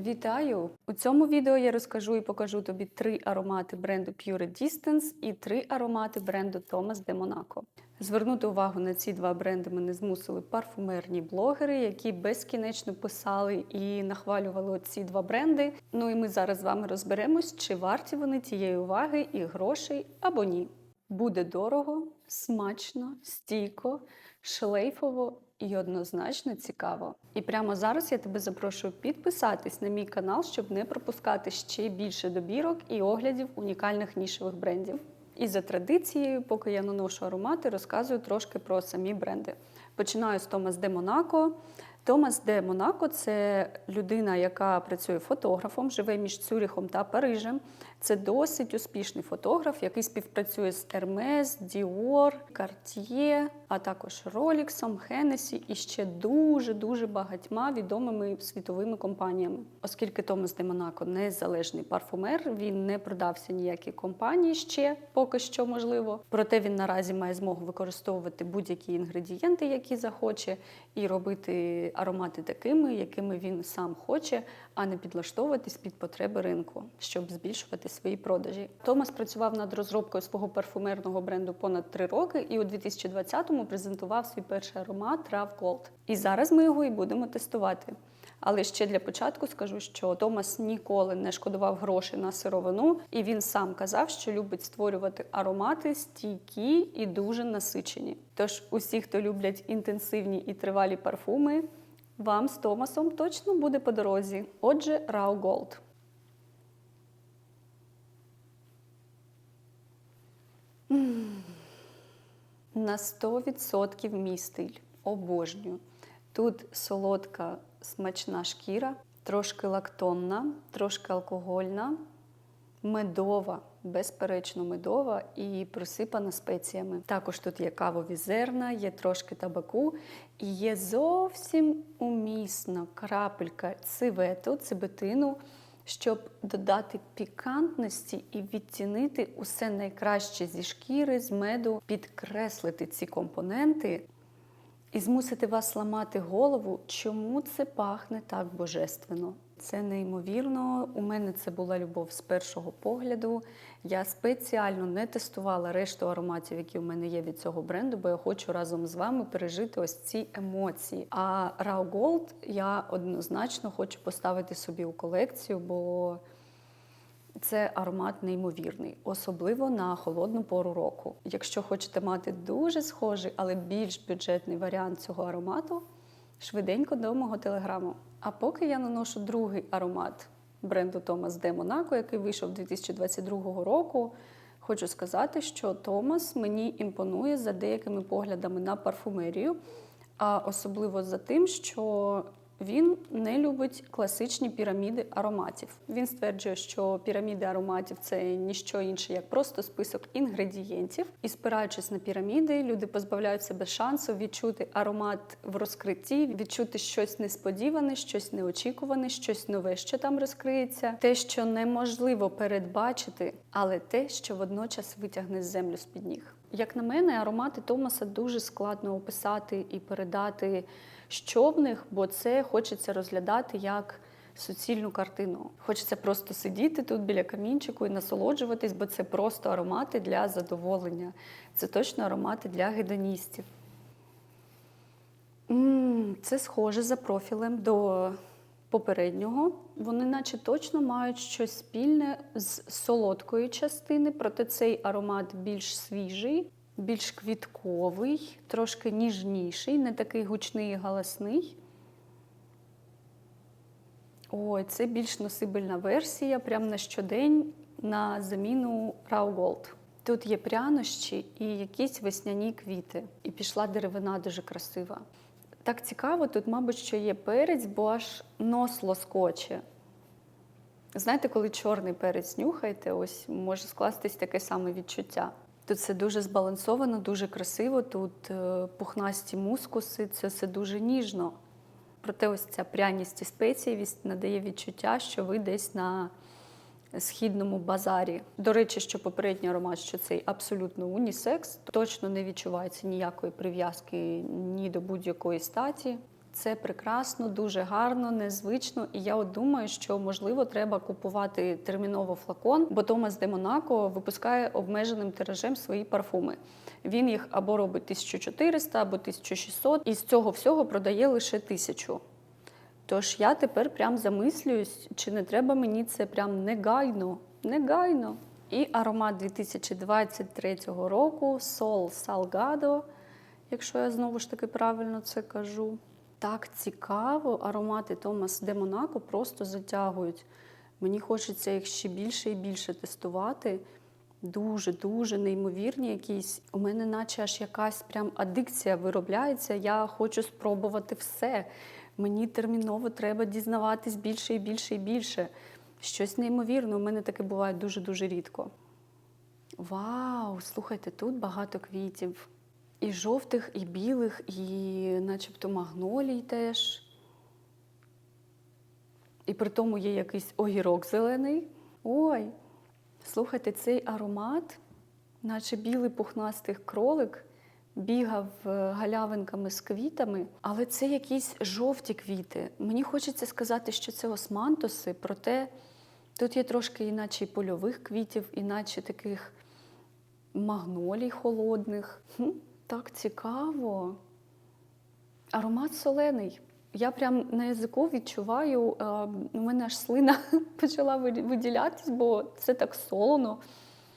Вітаю! У цьому відео я розкажу і покажу тобі три аромати бренду Pure Distance і три аромати бренду Thomas de Monaco. Звернути увагу на ці два бренди мене змусили парфумерні блогери, які безкінечно писали і нахвалювали ці два бренди. Ну і ми зараз з вами розберемось, чи варті вони тієї уваги і грошей або ні. Буде дорого, смачно, стійко, шлейфово і однозначно цікаво. І прямо зараз я тебе запрошую підписатись на мій канал, щоб не пропускати ще більше добірок і оглядів унікальних нішевих брендів. І за традицією, поки я наношу аромати, розказую трошки про самі бренди. Починаю з Томас де Монако. Томас де Монако це людина, яка працює фотографом, живе між Цюріхом та Парижем. Це досить успішний фотограф, який співпрацює з Hermes, Dior, Cartier, а також Rolex, Hennessy і ще дуже-дуже багатьма відомими світовими компаніями. Оскільки Томас де Монако незалежний парфумер, він не продався ніякій компанії ще поки що можливо. Проте він наразі має змогу використовувати будь-які інгредієнти, які захоче, і робити аромати такими, якими він сам хоче, а не підлаштовуватись під потреби ринку, щоб збільшувати свої продажі. Томас працював над розробкою свого парфумерного бренду понад три роки, і у 2020-му презентував свій перший аромат Rav Gold. І зараз ми його і будемо тестувати. Але ще для початку скажу, що Томас ніколи не шкодував грошей на сировину, і він сам казав, що любить створювати аромати стійкі і дуже насичені. Тож усі, хто люблять інтенсивні і тривалі парфуми, вам з Томасом точно буде по дорозі. Отже, Rau Gold. На 100% мій стиль. Обожнюю. Тут солодка смачна шкіра, трошки лактонна, трошки алкогольна, медова, безперечно медова і присипана спеціями. Також тут є кавові зерна, є трошки табаку і є зовсім умісна крапелька цивету, цибетину, щоб додати пікантності і відтінити усе найкраще зі шкіри, з меду, підкреслити ці компоненти і змусити вас ламати голову, чому це пахне так божественно. Це неймовірно. У мене це була любов з першого погляду. Я спеціально не тестувала решту ароматів, які у мене є від цього бренду, бо я хочу разом з вами пережити ось ці емоції. А Rau Gold я однозначно хочу поставити собі у колекцію, бо це аромат неймовірний, особливо на холодну пору року. Якщо хочете мати дуже схожий, але більш бюджетний варіант цього аромату, швиденько до мого телеграму. А поки я наношу другий аромат бренду Томас де Монако, який вийшов 2022 року, хочу сказати, що Томас мені імпонує за деякими поглядами на парфумерію, а особливо за тим, що він не любить класичні піраміди ароматів. Він стверджує, що піраміди ароматів це ніщо інше, як просто список інгредієнтів. І спираючись на піраміди, люди позбавляють себе шансу відчути аромат в розкритті, відчути щось несподіване, щось неочікуване, щось нове, що там розкриється, те, що неможливо передбачити, але те, що водночас витягне землю з під ніг. Як на мене, аромати Томаса дуже складно описати і передати що в них, бо це хочеться розглядати як суцільну картину. Хочеться просто сидіти тут біля камінчику і насолоджуватись, бо це просто аромати для задоволення. Це точно аромати для гедоністів. Це схоже за профілем до попереднього. Вони, наче точно, мають щось спільне з солодкої частини, проте цей аромат більш свіжий, більш квітковий, трошки ніжніший, не такий гучний і галасний. Ой, це більш носибельна версія, прямо на щодень на заміну Rau Gold. Тут є прянощі і якісь весняні квіти. І пішла деревина дуже красива. Так цікаво, тут, мабуть, що є перець, бо аж нос лоскоче. Знаєте, коли чорний перець нюхаєте, ось може скластись таке саме відчуття. Тут все дуже збалансовано, дуже красиво. Тут е, пухнасті мускуси, це все дуже ніжно. Проте ось ця пряність і спецієвість надає відчуття, що ви десь на східному базарі. До речі, що попередній аромат, що цей абсолютно унісекс, точно не відчувається ніякої прив'язки ні до будь-якої статі. Це прекрасно, дуже гарно, незвично. І я от думаю, що можливо треба купувати терміново флакон, бо Томас де Монако випускає обмеженим тиражем свої парфуми. Він їх або робить 1400, або 1600, і з цього всього продає лише 1000. Тож я тепер прям замислююсь, чи не треба мені це прям негайно, негайно. І аромат 2023 року Sol Salgado, якщо я знову ж таки правильно це кажу. Так цікаво, аромати Томас де Монако просто затягують. Мені хочеться їх ще більше і більше тестувати. Дуже-дуже неймовірні якісь. У мене наче аж якась прям адикція виробляється. Я хочу спробувати все. Мені терміново треба дізнаватись більше і більше і більше. Щось неймовірне, у мене таке буває дуже-дуже рідко. Вау, слухайте, тут багато квітів. І жовтих, і білих, і начебто магнолій теж. І при тому є якийсь огірок зелений. Ой, слухайте, цей аромат, наче білий пухнастий кролик, бігав е, галявинками з квітами, але це якісь жовті квіти. Мені хочеться сказати, що це османтуси, проте тут є трошки іначе і польових квітів, іначе таких магнолій холодних. Так цікаво. Аромат солений. Я прям на язику відчуваю, е, у мене аж слина почала виді- виділятись, бо це так солоно,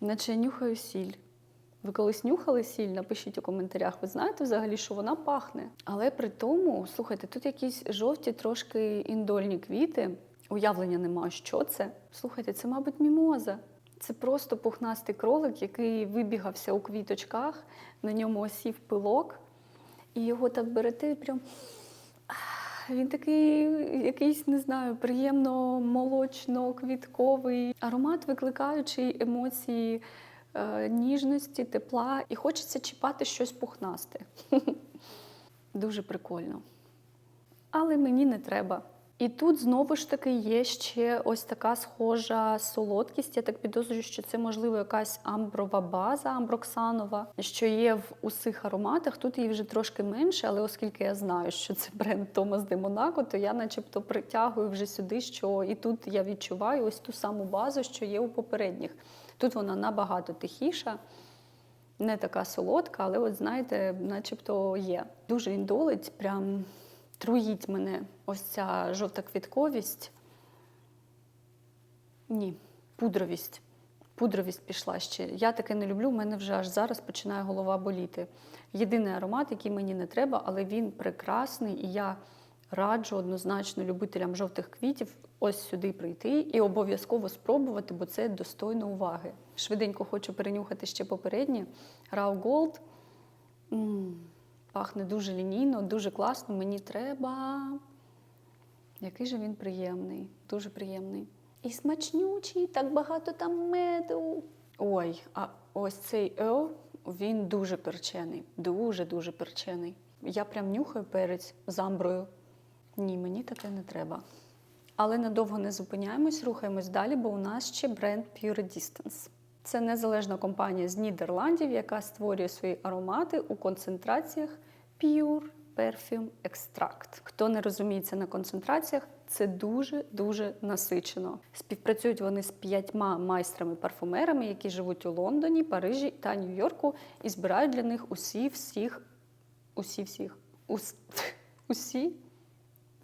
наче я нюхаю сіль. Ви колись нюхали сіль? Напишіть у коментарях. Ви знаєте взагалі, що вона пахне. Але при тому, слухайте, тут якісь жовті, трошки індольні квіти. Уявлення нема, що це. Слухайте, це, мабуть, мімоза. Це просто пухнастий кролик, який вибігався у квіточках, на ньому осів пилок, і його так берете і прям. Він такий якийсь, не знаю, приємно молочно-квітковий аромат, викликаючий емоції е, ніжності, тепла, і хочеться чіпати щось пухнасте. Дуже прикольно. Але мені не треба. І тут знову ж таки є ще ось така схожа солодкість. Я так підозрюю, що це можливо якась амброва база, амброксанова, що є в усіх ароматах. Тут її вже трошки менше, але оскільки я знаю, що це бренд Томас де Монако, то я начебто притягую вже сюди, що і тут я відчуваю ось ту саму базу, що є у попередніх. Тут вона набагато тихіша. Не така солодка, але от знаєте, начебто є. Дуже індолить, прям труїть мене ось ця жовта квітковість. Ні, пудровість. Пудровість пішла ще. Я таке не люблю, у мене вже аж зараз починає голова боліти. Єдиний аромат, який мені не треба, але він прекрасний, і я раджу однозначно любителям жовтих квітів ось сюди прийти і обов'язково спробувати, бо це достойно уваги. Швиденько хочу перенюхати ще попередні. Rau Gold. М, Пахне дуже лінійно, дуже класно. Мені треба. Який же він приємний, дуже приємний. І смачнючий, так багато там меду. Ой, а ось цей Ел, він дуже перчений, дуже-дуже перчений. Я прям нюхаю перець з амброю. Ні, мені таке не треба. Але надовго не зупиняємось, рухаємось далі, бо у нас ще бренд Pure Distance. Це незалежна компанія з Нідерландів, яка створює свої аромати у концентраціях Pure Perfume Extract. Хто не розуміється на концентраціях, це дуже-дуже насичено. Співпрацюють вони з п'ятьма майстрами-парфумерами, які живуть у Лондоні, Парижі та Нью-Йорку, і збирають для них усі всіх, усі всіх, ус, усі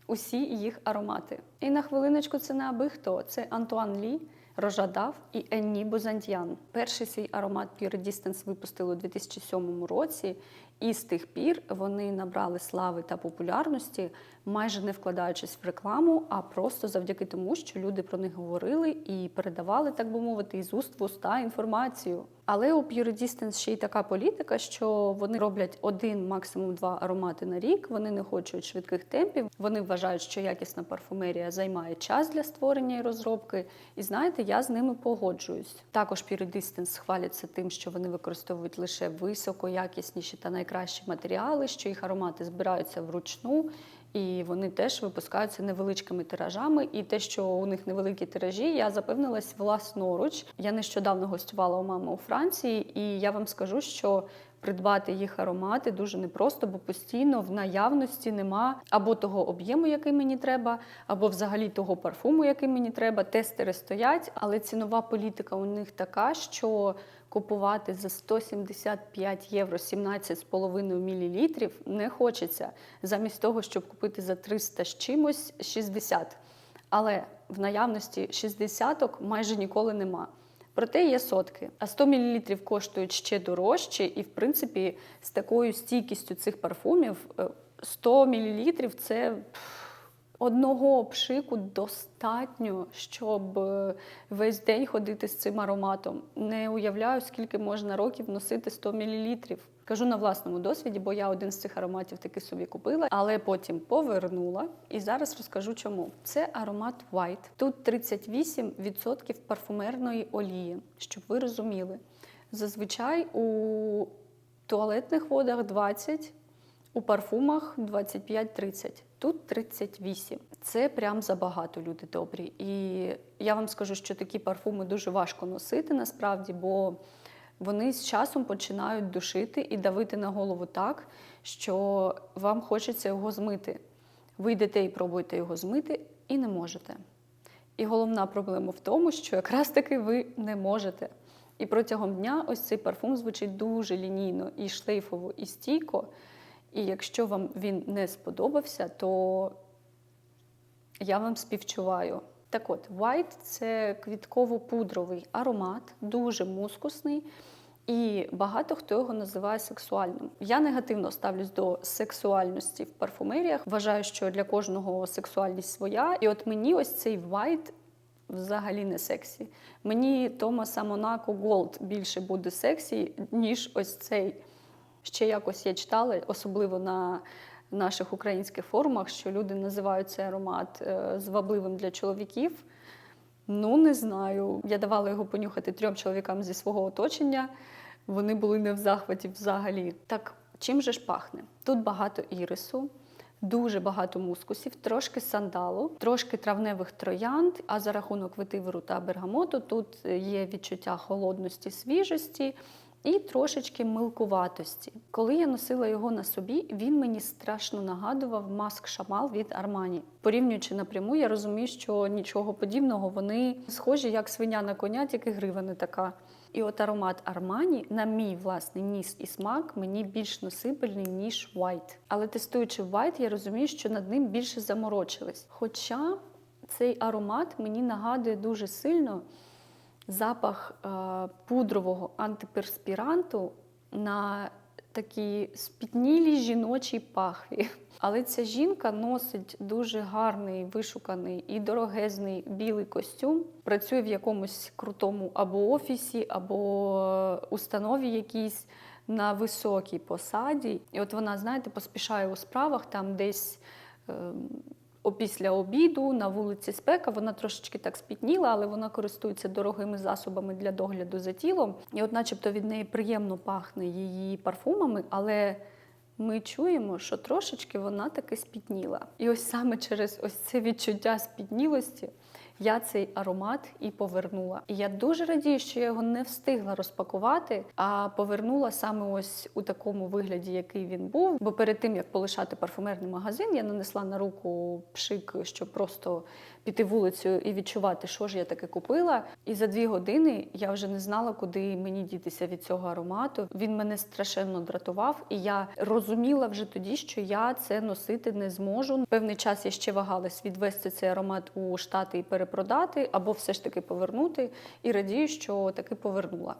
усі їх аромати. І на хвилиночку це не аби хто. Це Антуан Лі, Рожадав і Енні Бозантьян. Перший свій аромат Pure Distance випустили у 2007 році, і з тих пір вони набрали слави та популярності, майже не вкладаючись в рекламу, а просто завдяки тому, що люди про них говорили і передавали, так би мовити, із уст в уста інформацію. Але у Pure Distance ще й така політика, що вони роблять один, максимум два аромати на рік. Вони не хочуть швидких темпів. Вони вважають, що якісна парфумерія займає час для створення і розробки. І знаєте, я з ними погоджуюсь. Також Pure Distance хваляться тим, що вони використовують лише високоякісніші та найкращі матеріали, що їх аромати збираються вручну. І вони теж випускаються невеличкими тиражами. І те, що у них невеликі тиражі, я запевнилась власноруч. Я нещодавно гостювала у мами у Франції, і я вам скажу, що придбати їх аромати дуже непросто, бо постійно в наявності нема або того об'єму, який мені треба, або взагалі того парфуму, який мені треба. Тестери стоять, але цінова політика у них така, що купувати за 175 євро 17,5 мл не хочеться, замість того, щоб купити за 300 з чимось 60. Але в наявності 60 майже ніколи нема. Проте є сотки. А 100 мл коштують ще дорожче, і, в принципі, з такою стійкістю цих парфумів е, 100 мл це одного пшику достатньо, щоб е, весь день ходити з цим ароматом. Не уявляю, скільки можна років носити 100 мл. Кажу на власному досвіді, бо я один з цих ароматів таки собі купила, але потім повернула. І зараз розкажу чому. Це аромат White. Тут 38% парфумерної олії, щоб ви розуміли. Зазвичай у туалетних водах 20, у парфумах 25-30. Тут 38. Це прям забагато, люди добрі. І я вам скажу, що такі парфуми дуже важко носити насправді, бо вони з часом починають душити і давити на голову так, що вам хочеться його змити. Ви йдете і пробуєте його змити і не можете. І головна проблема в тому, що якраз таки ви не можете. І протягом дня ось цей парфум звучить дуже лінійно і шлейфово, і стійко. І якщо вам він не сподобався, то я вам співчуваю. Так от, White – це квітково-пудровий аромат, дуже мускусний, і багато хто його називає сексуальним. Я негативно ставлюсь до сексуальності в парфумеріях. Вважаю, що для кожного сексуальність своя. І от мені ось цей White взагалі не сексі. Мені Томаса Монако Голд більше буде сексі, ніж ось цей. Ще якось я читала, особливо на наших українських форумах, що люди називають цей аромат е, звабливим для чоловіків. Ну, не знаю. Я давала його понюхати трьом чоловікам зі свого оточення. Вони були не в захваті взагалі. Так, чим же ж пахне? Тут багато ірису, дуже багато мускусів, трошки сандалу, трошки травневих троянд. А за рахунок ветиверу та бергамоту тут є відчуття холодності, свіжості і трошечки милкуватості. Коли я носила його на собі, він мені страшно нагадував маск Шамал від Армані. Порівнюючи напряму, я розумію, що нічого подібного вони схожі, як свиня на коня, тільки грива не така. І от аромат Армані, на мій власний ніс і смак, мені більш носибельний, ніж White. Але тестуючи White, я розумію, що над ним більше заморочились. Хоча цей аромат мені нагадує дуже сильно запах е, пудрового антиперспіранту на такій спітнілій жіночій пахві. Але ця жінка носить дуже гарний, вишуканий і дорогезний білий костюм. Працює в якомусь крутому або офісі, або установі якійсь на високій посаді. І от вона, знаєте, поспішає у справах там десь. Опісля обіду на вулиці спека вона трошечки так спітніла, але вона користується дорогими засобами для догляду за тілом. І, от, начебто, від неї приємно пахне її парфумами, але ми чуємо, що трошечки вона таки спітніла. І ось саме через ось це відчуття спітнілості я цей аромат і повернула. І я дуже радію, що я його не встигла розпакувати, а повернула саме ось у такому вигляді, який він був. Бо перед тим як полишати парфумерний магазин, я нанесла на руку пшик, щоб просто піти вулицею і відчувати, що ж я таке купила. І за дві години я вже не знала, куди мені дітися від цього аромату. Він мене страшенно дратував, і я розуміла вже тоді, що я це носити не зможу. Певний час я ще вагалась відвести цей аромат у штати і перепродати, або все ж таки повернути. І радію, що таки повернула.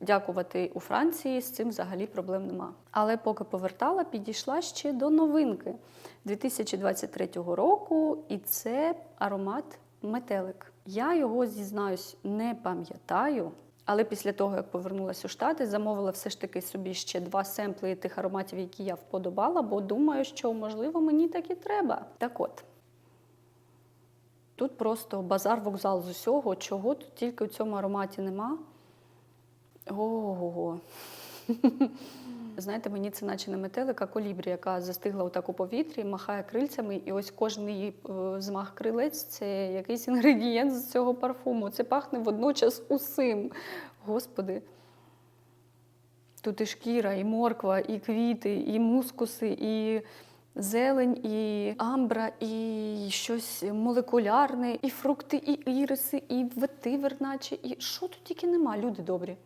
Дякувати у Франції з цим взагалі проблем нема. Але поки повертала, підійшла ще до новинки 2023 року, і це аромат метелик. Я його зізнаюсь, не пам'ятаю. Але після того, як повернулася у Штати, замовила все ж таки собі ще два семпли тих ароматів, які я вподобала, бо думаю, що можливо мені так і треба. Так от. Тут просто базар вокзал з усього, чого тут тільки у цьому ароматі нема. Ого-го. Знаєте, мені це наче не метелика колібрі, яка застигла отак у повітрі, махає крильцями, і ось кожен її змах крилець це якийсь інгредієнт з цього парфуму. Це пахне водночас усім. Господи. Тут і шкіра, і морква, і квіти, і мускуси, і зелень, і амбра, і щось молекулярне, і фрукти, і іриси, і ветивер, наче, і що тут тільки нема, люди добрі.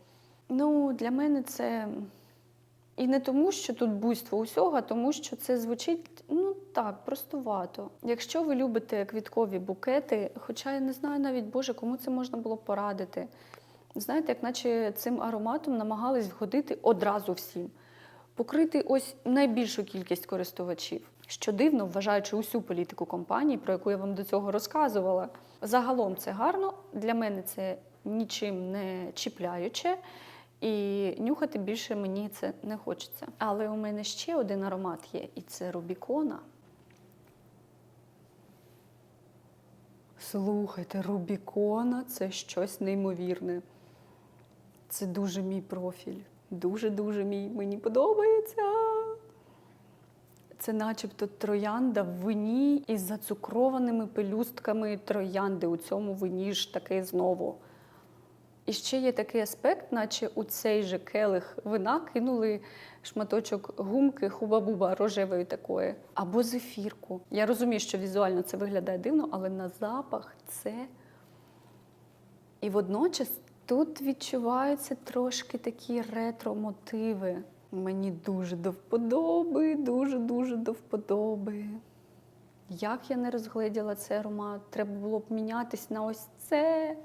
Ну, для мене це і не тому, що тут буйство усього, а тому що це звучить ну так, простувато. Якщо ви любите квіткові букети, хоча я не знаю навіть Боже, кому це можна було порадити. Знаєте, як наче цим ароматом намагались вгодити одразу всім, покрити ось найбільшу кількість користувачів. Що дивно, вважаючи усю політику компанії, про яку я вам до цього розказувала. Загалом це гарно. Для мене це нічим не чіпляюче. І нюхати більше мені це не хочеться. Але у мене ще один аромат є, і це Рубікона. Слухайте, Рубікона це щось неймовірне. Це дуже мій профіль. Дуже-дуже мій. Мені подобається. Це начебто троянда в вині із зацукрованими пелюстками троянди. У цьому вині ж таке знову. І ще є такий аспект, наче у цей же келих вина кинули шматочок гумки хуба-буба рожевої такої, або зефірку. Я розумію, що візуально це виглядає дивно, але на запах це. І водночас тут відчуваються трошки такі ретро-мотиви. Мені дуже до вподоби, дуже-дуже до вподоби. Як я не розгледіла цей аромат, треба було б мінятись на ось це.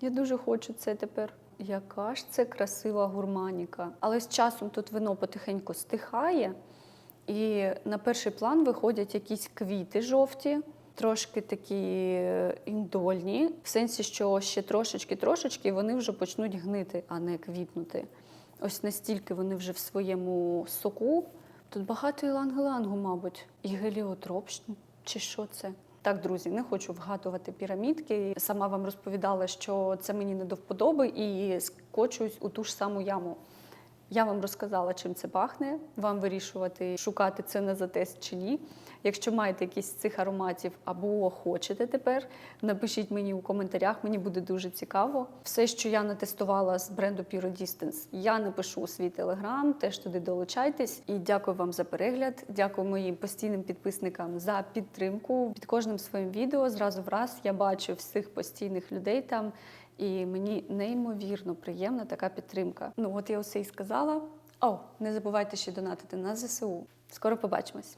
Я дуже хочу це тепер. Яка ж це красива гурманіка. Але з часом тут вино потихеньку стихає, і на перший план виходять якісь квіти жовті, трошки такі е, індольні, в сенсі, що ще трошечки-трошечки вони вже почнуть гнити, а не квітнути. Ось настільки вони вже в своєму соку. Тут багато ілангелангу, мабуть, і геліотроп, чи що це? Так, друзі, не хочу вгадувати пірамідки. Сама вам розповідала, що це мені не до вподоби, і скочусь у ту ж саму яму. Я вам розказала, чим це пахне. Вам вирішувати, шукати це на затест чи ні. Якщо маєте якісь з цих ароматів або хочете тепер, напишіть мені у коментарях, мені буде дуже цікаво. Все, що я натестувала з бренду Pure Distance, я напишу у свій телеграм, теж туди долучайтесь. І дякую вам за перегляд. Дякую моїм постійним підписникам за підтримку. Під кожним своїм відео зразу враз я бачу всіх постійних людей там. І мені неймовірно приємна така підтримка. Ну от я усе і сказала. О, не забувайте ще донатити на ЗСУ. Скоро побачимось.